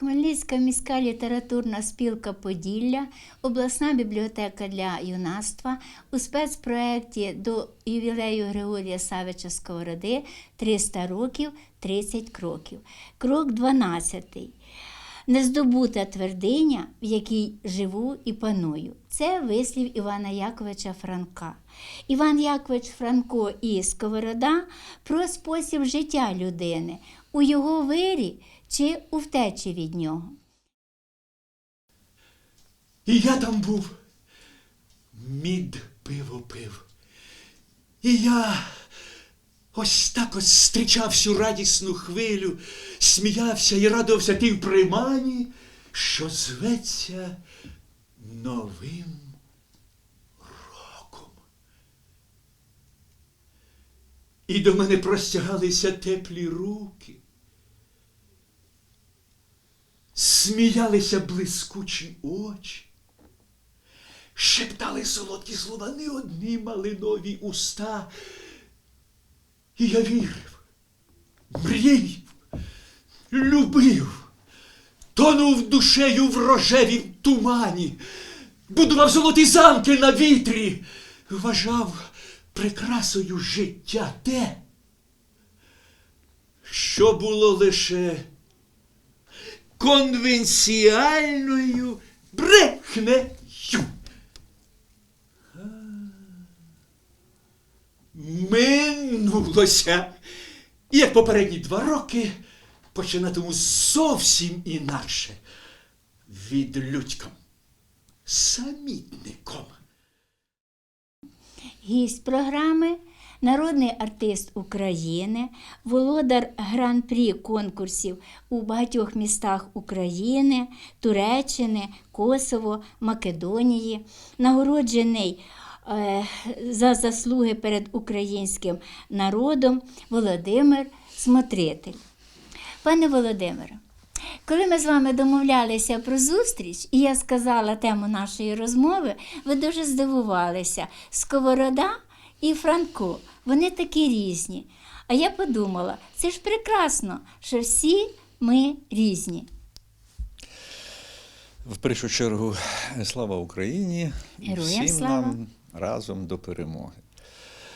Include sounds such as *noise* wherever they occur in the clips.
Хмельницька міська літературна спілка Поділля, обласна бібліотека для юнацтва у спецпроекті до ювілею Григорія Савича Сковороди 300 років 30 кроків. Крок 12. Нездобута твердиня, в якій живу і паную. Це вислів Івана Яковича Франка. Іван Якович Франко і Сковорода про спосіб життя людини у його вирі чи у втечі від нього. І я там був. Мід пиво пив. І я ось так ось зустрічав всю радісну хвилю, сміявся і радувався тим примані, що зветься Новим роком. І до мене простягалися теплі руки. Сміялися блискучі очі, шептали солодкі слова не одні малинові уста. І я вірив, мріяв, любив, тонув душею в рожевім тумані, будував золоті замки на вітрі, вважав прикрасою життя те, що було лише конвенціальною брехнею. Минулося. І як попередні два роки починатиму зовсім інакше. Відлюдьком, самітником. Гість програми народний артист України, володар гран-прі конкурсів у багатьох містах України, Туреччини, Косово, Македонії, нагороджений е, за заслуги перед українським народом Володимир Смотритель. Пане Володимире, коли ми з вами домовлялися про зустріч, і я сказала тему нашої розмови, ви дуже здивувалися. Сковорода і Франко, вони такі різні. А я подумала, це ж прекрасно, що всі ми різні. В першу чергу, слава Україні Героям всім слава. нам разом до перемоги.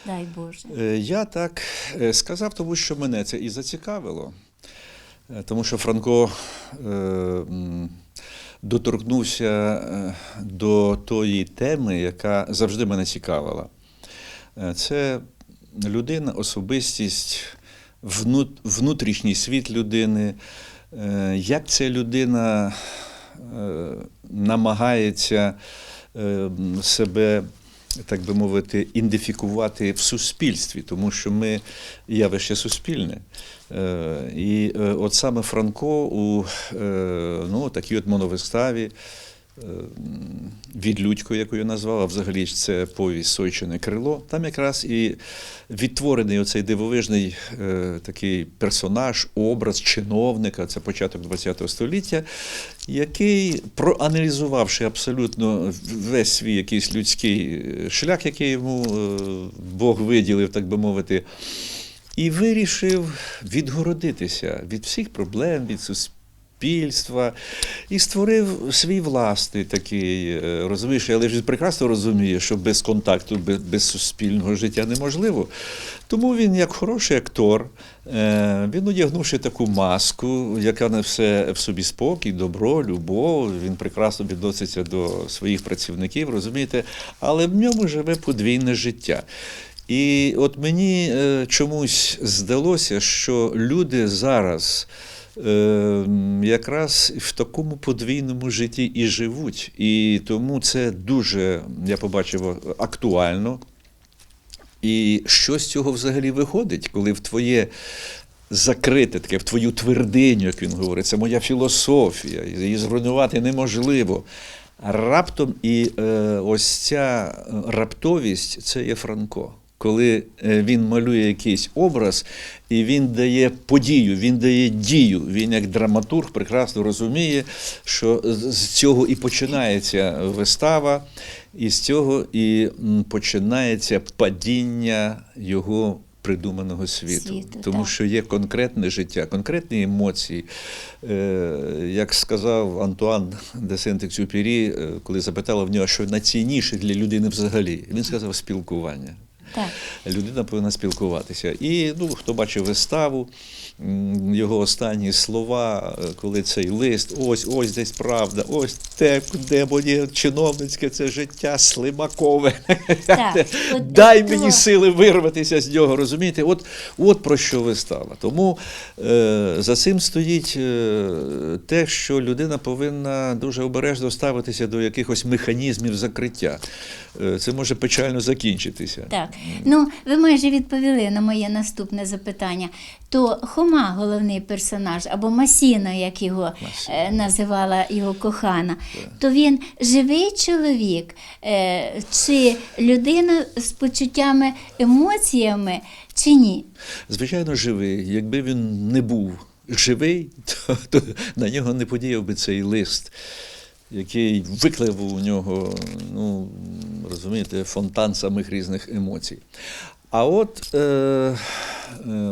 Дай Боже. Е, Я так е, сказав, тому що мене це і зацікавило. Е, Тому що Франко доторкнувся до тої теми, яка завжди мене цікавила. Е, Це людина, особистість, внут- внутрішній світ людини, е, як ця людина е, намагається себе, так би мовити, ідентифікувати в суспільстві, тому що ми явище суспільне. І от саме Франко у ну, такій от моновиставі. Е, м, Відлюдько, яку я назвав, а взагалі це повість Сойчине крило. Там якраз і відтворений оцей дивовижний е, такий персонаж, образ чиновника, це початок ХХ століття, який, проаналізувавши абсолютно весь свій якийсь людський е, шлях, який йому Бог виділив, так би мовити, і вирішив відгородитися від всіх проблем, від суспільства, і створив свій власний такий, е, розумієш, але ж прекрасно розуміє, що без контакту, без, без суспільного життя неможливо. Тому він, як хороший актор, е, він одягнувши таку маску, яка не все в собі спокій, добро, любов, він прекрасно відноситься до своїх працівників, розумієте, але в ньому живе подвійне життя. І от мені е, чомусь здалося, що люди зараз якраз в такому подвійному житті і живуть. І тому це дуже, я побачив, актуально. І що з цього взагалі виходить, коли в твоє закрите таке, в твою твердиню, як він говорить, це моя філософія, її зруйнувати неможливо. Раптом і е, ось ця раптовість це є Франко. Коли е, він малює якийсь образ і він дає подію, він дає дію. Він як драматург прекрасно розуміє, що з цього і починається вистава, і з цього і починається падіння його придуманого світу. Світу, Тому так. що є конкретне життя, конкретні емоції. Е, як сказав Антуан де Сент-Екзюпері, е, коли запитала в нього, що найцінніше для людини взагалі, він сказав спілкування. Так. Людина повинна спілкуватися. І ну, хто бачив виставу, його останні слова, е, коли цей лист, ось, ось десь правда, ось те, де моє чиновницьке це життя слимакове. Так, *laughs* от Дай то- мені сили вирватися з нього, розумієте? От, от про що вистава. Тому е, за цим стоїть е, те, що людина повинна дуже обережно ставитися до якихось механізмів закриття. Е, це може печально закінчитися. Так, ну ви майже відповіли на моє наступне запитання. То Хома, головний персонаж, або Масіно, як його е, називала його кохана, то він живий чоловік, е, чи людина з почуттями, емоціями, чи ні? Звичайно, живий. Якби він не був живий, *laughs* то, то на нього не подіяв би цей лист, який виклив у нього, ну, розумієте, фонтан самих різних емоцій. А от, е, е,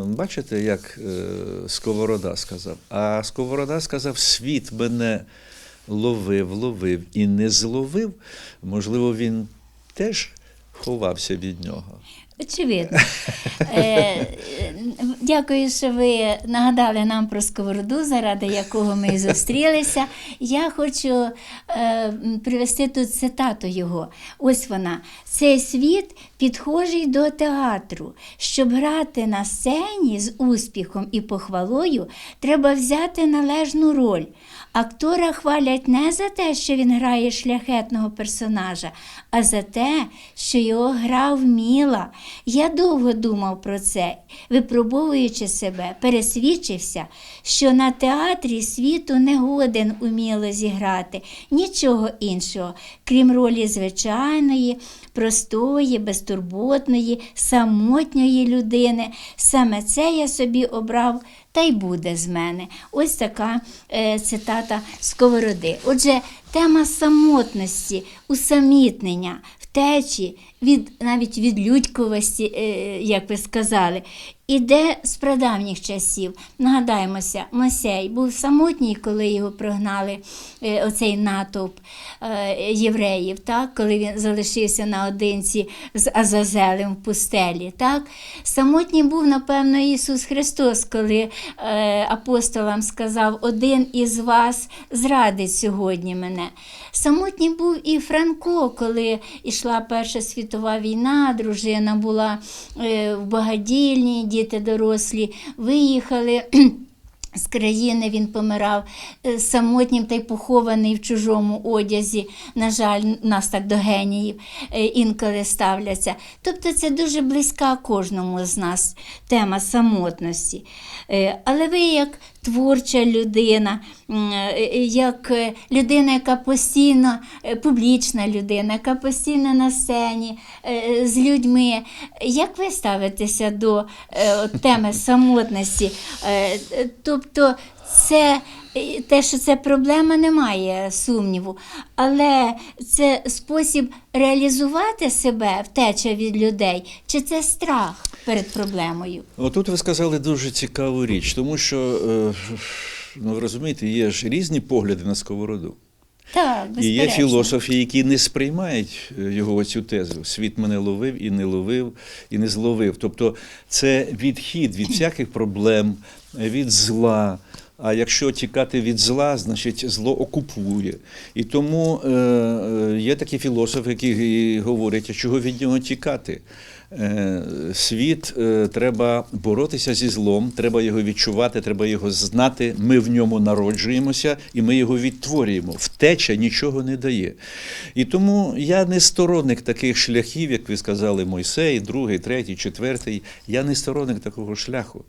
бачите, як е, Сковорода сказав. А Сковорода сказав: світ мене ловив, ловив і не зловив. Можливо, він теж ховався від нього. Очевидно. Е, Дякую, що ви нагадали нам про сковороду, заради якого ми і зустрілися. Я хочу е, привести тут цитату його. Ось вона. Цей світ підхожий до театру. Щоб грати на сцені з успіхом і похвалою, треба взяти належну роль. Актора хвалять не за те, що він грає шляхетного персонажа, а за те, що його гра вміла. Я довго думав про це, випробовуючи себе, пересвідчився, що на театрі світу не годен уміло зіграти нічого іншого, крім ролі звичайної, простої, безтурботної, самотньої людини. Саме це я собі обрав. Та й буде з мене. Ось така е, цитата Сковороди. Отже, тема самотності, усамітнення, втечі, від, навіть від людьковості, е, як ви сказали, іде з прадавніх часів. Нагадаємося, Мосей був самотній, коли його прогнали е, оцей натовп е, євреїв, так? коли він залишився наодинці з Азазелем в пустелі. Так? Самотній був, напевно, Ісус Христос, коли апостолам сказав: один із вас зрадить сьогодні мене. Самотній був і Франко, коли йшла Перша світова війна, дружина була е, в багадільні, діти дорослі виїхали. *clears throat* З країни він помирав е, самотнім та й похований в чужому одязі. На жаль, нас так до геніїв е, інколи ставляться. Тобто це дуже близька кожному з нас тема самотності. Але ви як творча людина, е, як е, людина, яка постійно е, публічна людина, яка постійно на сцені е, з людьми. Як ви ставитеся до е, теми самотності? Е, е, Тобто, це е, те, що це проблема, немає сумніву, але це спосіб реалізувати себе, втеча від людей, чи це страх перед проблемою? Отут ви сказали дуже цікаву річ, тому що, е, ну розумієте, є ж різні погляди на сковороду. Так, І є філософи, які не сприймають е, його цю тезу. Світ мене ловив і не ловив, і не зловив. Тобто це відхід від всяких проблем, від зла. А якщо тікати від зла, значить зло окупує. І тому е, е, є такі філософи, які говорять, а чого від нього тікати. Е, Світ треба боротися зі злом, треба його відчувати, треба його знати. Ми в ньому народжуємося і ми його відтворюємо. Втеча нічого не дає. І тому я не сторонник таких шляхів, як ви сказали, Мойсей, другий, третій, четвертий. Я не сторонник такого шляху.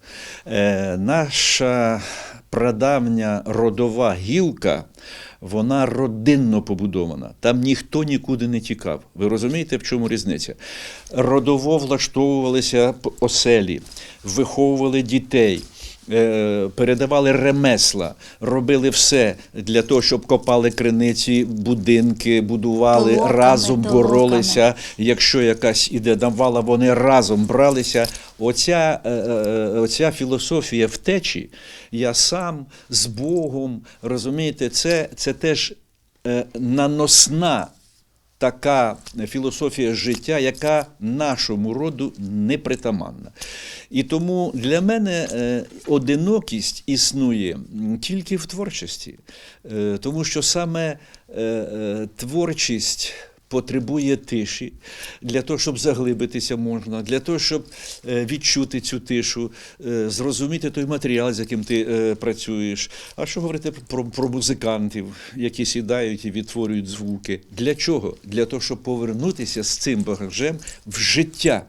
Наша прадавня родова гілка. Вона родинно побудована. Там ніхто нікуди не тікав. Ви розумієте, в чому різниця? Родово влаштовувалися оселі, виховували дітей. Е, передавали ремесла, робили все для того, щоб копали криниці, будинки, будували, Толоками, разом толоками. боролися. Якщо якась іде навала, вони разом бралися. Оця, е, е, оця філософія втечі, я сам з Богом, розумієте, це, це теж наносна така філософія життя, яка нашому роду непритаманна. І тому для мене е, одинокість існує тільки в творчості, Е, тому що саме е, творчість. Потребує тиші для того, щоб заглибитися можна, для того, щоб е, відчути цю тишу, е, зрозуміти той матеріал, з яким ти е, працюєш. А що говорити про, про музикантів, які сідають і відтворюють звуки? Для чого? Для того, щоб повернутися з цим багажем в життя.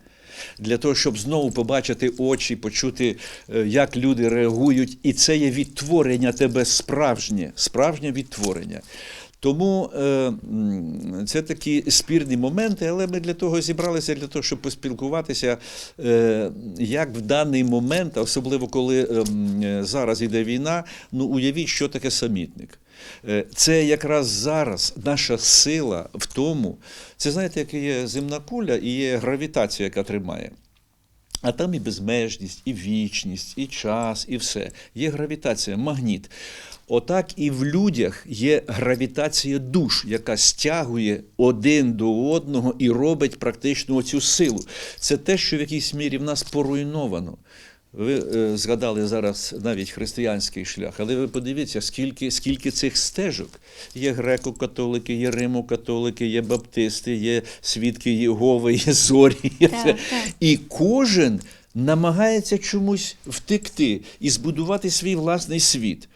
Для того, щоб знову побачити очі, почути, як люди реагують, і це є відтворення тебе справжнє, справжнє відтворення. Тому е, це такі спірні моменти, але ми для того зібралися, для того, щоб поспілкуватися, е, як в даний момент, особливо коли е, зараз йде війна, ну уявіть, що таке самітник. Це якраз зараз наша сила в тому, це знаєте, як є земна куля і є гравітація, яка тримає. А там і безмежність, і вічність, і час, і все. Є гравітація, магніт. Отак і в людях є гравітація душ, яка стягує один до одного і робить практично оцю силу. Це те, що в якійсь мірі в нас поруйновано. Ви е, згадали зараз навіть християнський шлях, але ви подивіться, скільки, скільки цих стежок. Є греко-католики, є римо-католики, є баптисти, є свідки Єгови, є зорі. Є Так, так. І кожен намагається чомусь втекти і збудувати свій власний світ.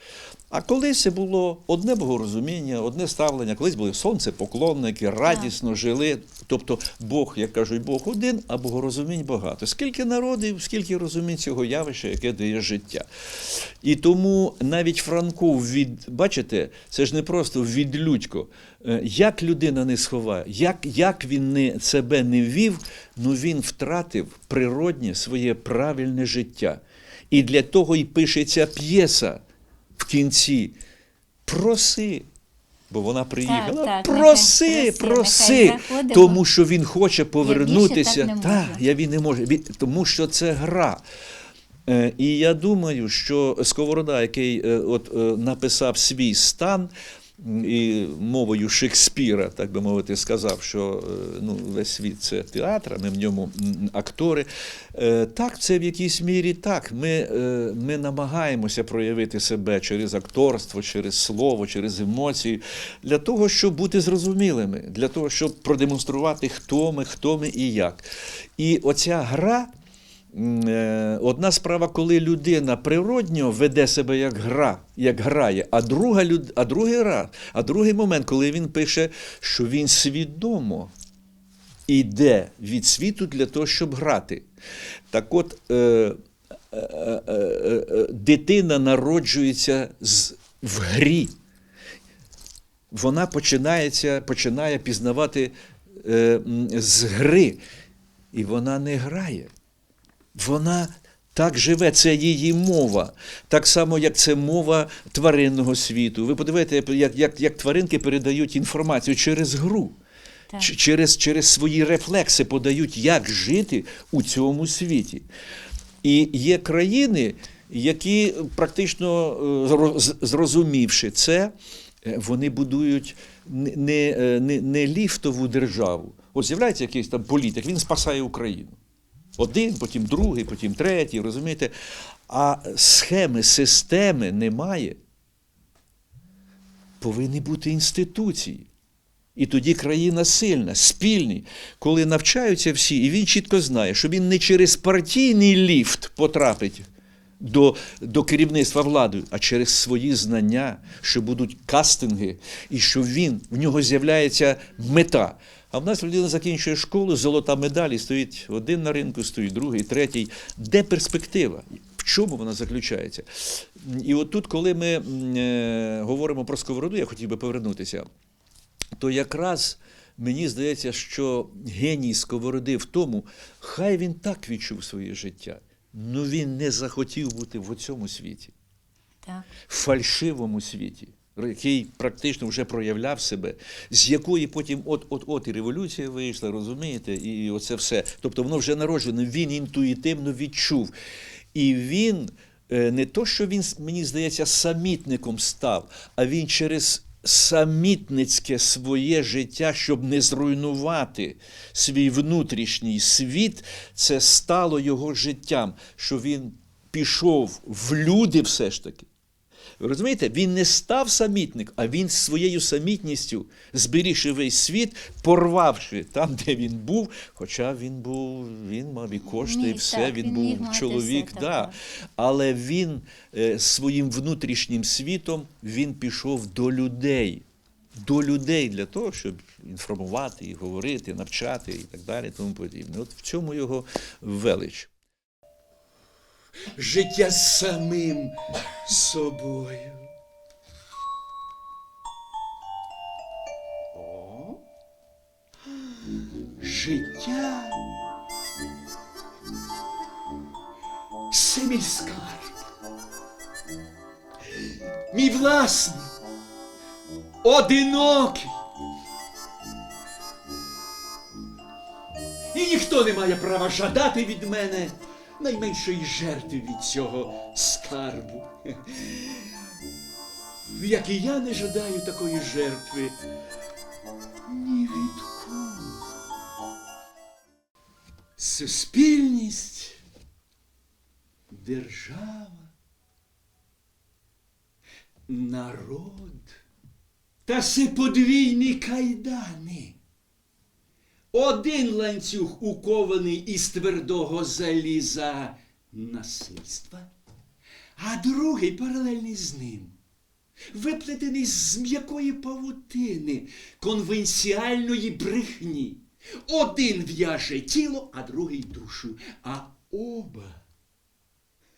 А колись це було одне богорозуміння, одне ставлення, колись були сонцепоклонники, радісно жили. Тобто Бог, як кажуть, Бог один, а богорозумінь багато. Скільки народів, скільки розумінь цього явища, яке дає життя. І тому навіть Франко від, бачите, це ж не просто відлюдько. Е, Як людина не сховає, як, як він не, себе не вів, ну він втратив природнє своє правильне життя. І для того і пишеться п'єса кінці. Проси. Бо вона приїхала. так, проси, нехай, проси, проси. нехай. Тому що він хоче повернутися. так не. Так, я він не може. Він- Тому що це гра. Е, І я думаю, що Сковорода, який е, от, е, написав свій стан і мовою Шекспіра, так би мовити, сказав, що е, ну, весь світ це театр, а ми в ньому актори. Е, Так, це в якійсь мірі так. Ми, е, ми намагаємося проявити себе через акторство, через слово, через емоції, для того, щоб бути зрозумілими, для того, щоб продемонструвати, хто ми, хто ми і як. І оця гра. Е, Одна справа, коли людина природньо веде себе як гра, як грає, а друга а другий раз, а другий момент, коли він пише, що він свідомо йде від світу для того, щоб грати. Так от е, е, е, дитина народжується з... в грі. Вона починається, починає пізнавати е, з гри, і вона не грає. Вона так живе, це її мова. Так само, як це мова тваринного світу. Ви подивіться, як, як, як тваринки передають інформацію через гру, Так. Через, через свої рефлекси подають, як жити у цьому світі. І є країни, які практично е, зрозумівши це, е, вони будують не, не, е, не, не ліфтову державу. От з'являється якийсь там політик, він спасає Україну. Один, потім другий, потім третій, розумієте? А схеми, системи немає. Повинні бути інституції. І тоді країна сильна, спільні, коли навчаються всі, і він чітко знає, що він не через партійний ліфт потрапить до, до керівництва влади, а через свої знання, що будуть кастинги, і що він, в нього з'являється мета. А в нас людина закінчує школу, золота медаль, і стоїть один на ринку, стоїть другий, третій. Де перспектива? В чому вона заключається? І от тут, коли ми е, говоримо про сковороду, я хотів би повернутися то якраз мені здається, що геній сковороди в тому, хай він так відчув своє життя. Ну він не захотів бути в цьому світі, Так. фальшивому світі, який практично вже проявляв себе, з якої потім от-от-от і революція вийшла, розумієте, і оце все. Тобто воно вже народжено, він інтуїтивно відчув. І він е, не то, що він, мені здається, самітником став, а він через самітницьке своє життя, щоб не зруйнувати свій внутрішній світ, це стало його життям, що він пішов в люди все ж таки. Ви розумієте, він не став самітник, а він своєю самітністю, зберігши весь світ, порвавши там, де він був. Хоча він був, він мав і кошти, і все, так, він, він був чоловік. все, да. Але він е, своїм внутрішнім світом він пішов до людей. До людей для того, щоб інформувати, і говорити, навчати і так далі. Тому подібне. От в цьому його велич. Життя самим собою. О, життя. Це мій скарб. Мій власний, одинокий. І ніхто не має права жадати від мене найменшої жертви від цього скарбу. *laughs* Як і я не жадаю такої жертви ні від кого. Суспільність, держава, народ та се подвійні кайдани. Один ланцюг укований із твердого заліза насильства, а другий паралельний з ним, виплетений з м'якої павутини конвенціальної брехні. Один в'яже тіло, а другий душу, а оба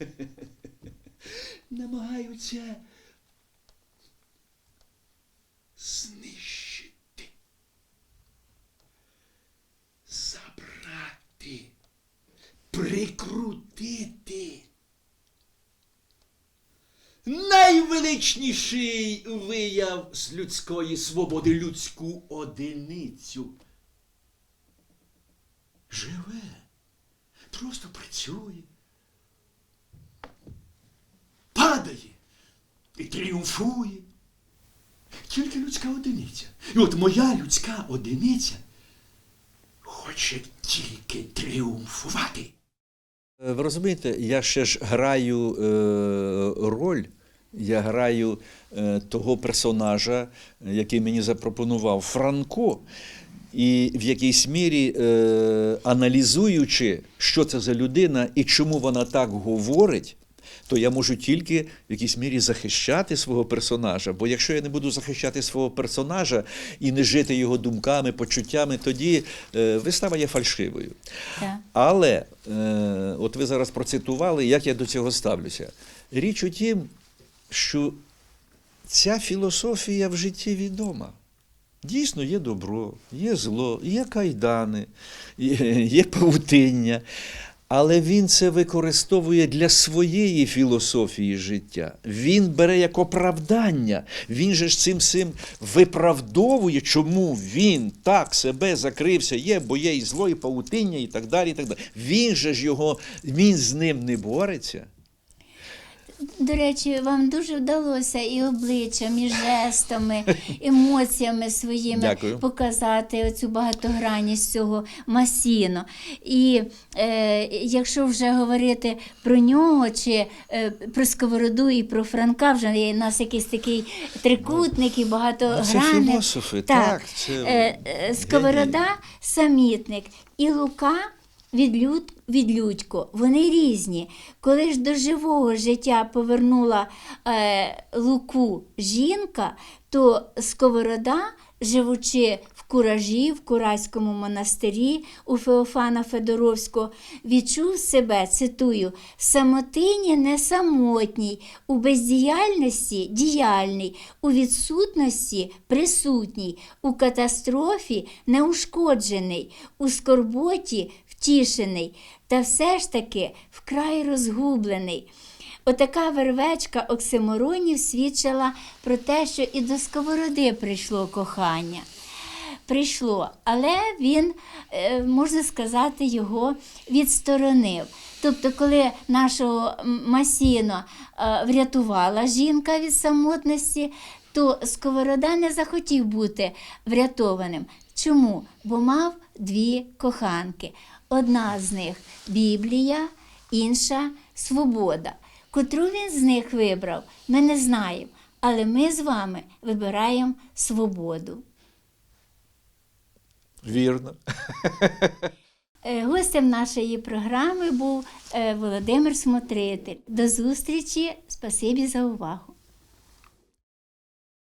*laughs* намагаються знищити прикрутити. Найвеличніший вияв з людської свободи людську одиницю. Живе, просто працює, падає і тріумфує. Тільки людська одиниця. І от моя людська одиниця хоче тільки тріумфувати. Е, Ви розумієте, я ще ж граю е, роль, я граю е, того персонажа, який мені запропонував Франко. І в якійсь мірі, аналізуючи, що це за людина і чому вона так говорить, то я можу тільки в якійсь мірі захищати свого персонажа. Бо якщо я не буду захищати свого персонажа і не жити його думками, почуттями, тоді е, вистава є фальшивою. Так. Але е, от ви зараз процитували, як я до цього ставлюся. Річ у тім, що ця філософія в житті відома. Дійсно, є добро, є зло, є кайдани, є, є павутиння. Але він це використовує для своєї філософії життя. Він бере як оправдання. Він же ж цим всім виправдовує, чому він так себе закрився, є, бо є і зло, і паутиння, і так далі. І так далі. Він же ж його, він з ним не бореться. До речі, вам дуже вдалося і обличчям, і жестами, *laughs* емоціями своїми Дякую. показати оцю багатогранність цього масіно. І е, якщо вже говорити про нього, чи е, про сковороду і про Франка, вже є у нас якийсь такий трикутник і багатогранник. Це філософи, так, це Е, е, Сковорода самітник і Лука відлюд, відлюдько. Вони різні. Коли ж до живого життя повернула е, Луку жінка, то Сковорода, живучи в куражі, в Кураському монастирі у Феофана Федоровського, відчув себе, цитую, самотині не самотній, у бездіяльності діяльний, у відсутності присутній, у катастрофі неушкоджений, у скорботі втішений. та все ж таки вкрай розгублений. Отака вервечка оксиморонів свідчила про те, що і до сковороди прийшло кохання. Прийшло, але він, е, можна сказати, його відсторонив. Тобто, коли нашого Масіно е, врятувала жінка від самотності, то Сковорода не захотів бути врятованим. Чому? Бо мав дві коханки. Одна з них Біблія, інша свобода. Котру він з них вибрав, ми не знаємо. Але ми з вами вибираємо свободу. Вірно. Е, Гостем нашої програми був е, Володимир Смотритель. До зустрічі. Спасибі за увагу.